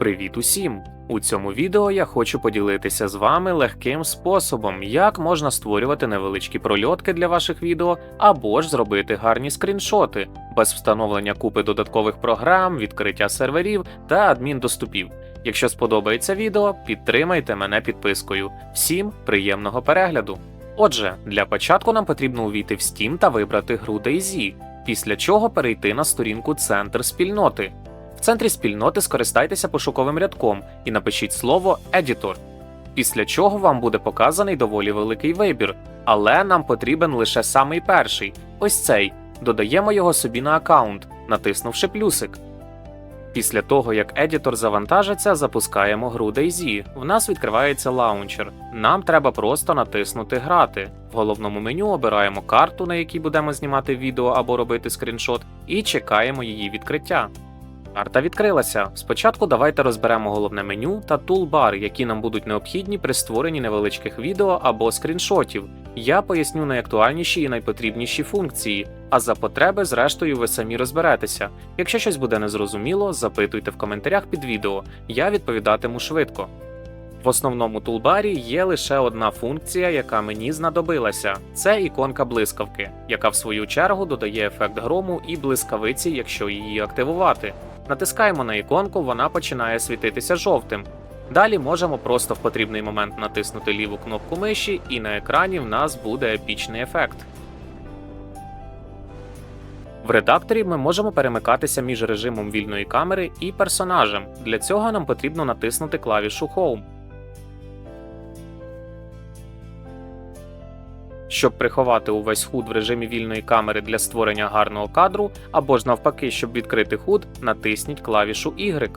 Привіт усім! У цьому відео я хочу поділитися з вами легким способом, як можна створювати невеличкі прольотки для ваших відео або ж зробити гарні скріншоти без встановлення купи додаткових програм, відкриття серверів та адміндоступів. Якщо сподобається відео, підтримайте мене підпискою. Всім приємного перегляду! Отже, для початку нам потрібно увійти в Steam та вибрати гру DayZ, після чого перейти на сторінку Центр спільноти. В центрі спільноти скористайтеся пошуковим рядком і напишіть слово Editor, після чого вам буде показаний доволі великий вибір, але нам потрібен лише самий перший ось цей. Додаємо його собі на аккаунт, натиснувши плюсик. Після того, як едітор завантажиться, запускаємо гру DayZ. В нас відкривається лаунчер. Нам треба просто натиснути Грати. В головному меню обираємо карту, на якій будемо знімати відео або робити скріншот, і чекаємо її відкриття. Карта відкрилася. Спочатку давайте розберемо головне меню та тулбар, які нам будуть необхідні при створенні невеличких відео або скріншотів. Я поясню найактуальніші і найпотрібніші функції, а за потреби, зрештою, ви самі розберетеся. Якщо щось буде незрозуміло, запитуйте в коментарях під відео, я відповідатиму швидко. В основному тулбарі є лише одна функція, яка мені знадобилася: це іконка блискавки, яка в свою чергу додає ефект грому і блискавиці, якщо її активувати. Натискаємо на іконку, вона починає світитися жовтим. Далі можемо просто в потрібний момент натиснути ліву кнопку миші, і на екрані в нас буде епічний ефект. В редакторі ми можемо перемикатися між режимом вільної камери і персонажем. Для цього нам потрібно натиснути клавішу Home. Щоб приховати увесь худ в режимі вільної камери для створення гарного кадру, або ж навпаки, щоб відкрити худ, натисніть клавішу Y.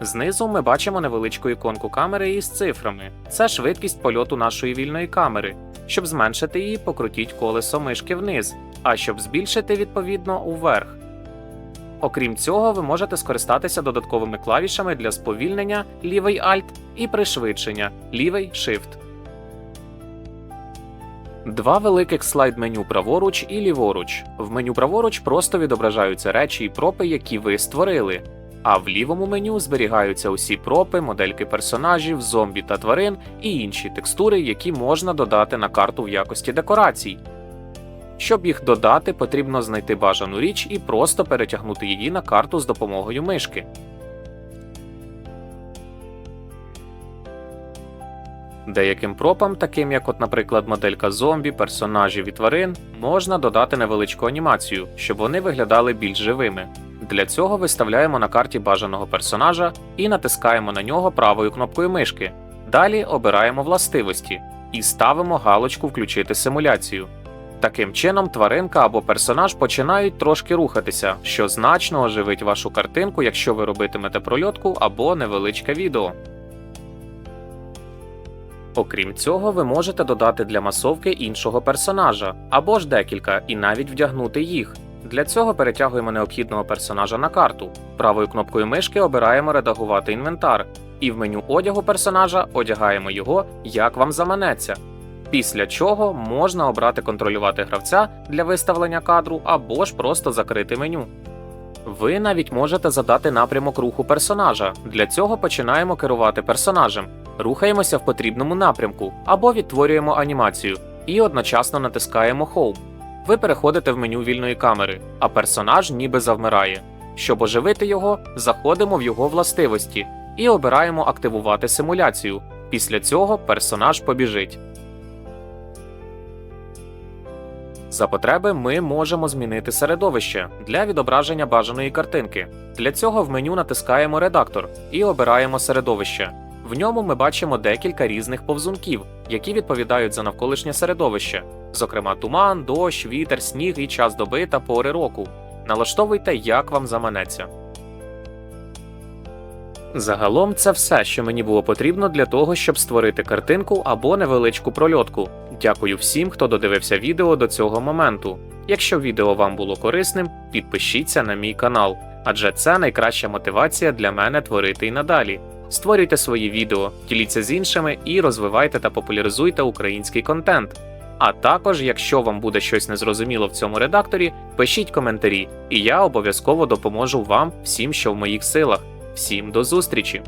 Знизу ми бачимо невеличку іконку камери із цифрами. Це швидкість польоту нашої вільної камери. Щоб зменшити її, покрутіть колесо мишки вниз, а щоб збільшити, відповідно, уверх. Окрім цього, ви можете скористатися додатковими клавішами для сповільнення лівий Alt і пришвидшення лівий Shift. Два великих слайд-меню праворуч і ліворуч. В меню праворуч просто відображаються речі і пропи, які ви створили. А в лівому меню зберігаються усі пропи, модельки персонажів, зомбі та тварин і інші текстури, які можна додати на карту в якості декорацій. Щоб їх додати, потрібно знайти бажану річ і просто перетягнути її на карту з допомогою мишки. Деяким пропам, таким як, от, наприклад, моделька зомбі, персонажів і тварин, можна додати невеличку анімацію, щоб вони виглядали більш живими. Для цього виставляємо на карті бажаного персонажа і натискаємо на нього правою кнопкою мишки. Далі обираємо властивості і ставимо галочку Включити симуляцію. Таким чином, тваринка або персонаж починають трошки рухатися, що значно оживить вашу картинку, якщо ви робитимете прольотку або невеличке відео. Окрім цього, ви можете додати для масовки іншого персонажа або ж декілька, і навіть вдягнути їх. Для цього перетягуємо необхідного персонажа на карту. Правою кнопкою мишки обираємо редагувати інвентар, і в меню одягу персонажа одягаємо його, як вам заманеться. Після чого можна обрати контролювати гравця для виставлення кадру або ж просто закрити меню. Ви навіть можете задати напрямок руху персонажа. Для цього починаємо керувати персонажем, рухаємося в потрібному напрямку або відтворюємо анімацію і одночасно натискаємо Home. Ви переходите в меню вільної камери, а персонаж ніби завмирає. Щоб оживити його, заходимо в його властивості і обираємо активувати симуляцію. Після цього персонаж побіжить. За потреби ми можемо змінити середовище для відображення бажаної картинки. Для цього в меню натискаємо редактор і обираємо середовище. В ньому ми бачимо декілька різних повзунків, які відповідають за навколишнє середовище, зокрема туман, дощ, вітер, сніг і час доби та пори року. Налаштовуйте, як вам заманеться. Загалом це все, що мені було потрібно для того, щоб створити картинку або невеличку прольотку. Дякую всім, хто додивився відео до цього моменту. Якщо відео вам було корисним, підпишіться на мій канал, адже це найкраща мотивація для мене творити і надалі. Створюйте свої відео, діліться з іншими і розвивайте та популяризуйте український контент. А також, якщо вам буде щось незрозуміло в цьому редакторі, пишіть коментарі, і я обов'язково допоможу вам всім, що в моїх силах. Всім до зустрічі!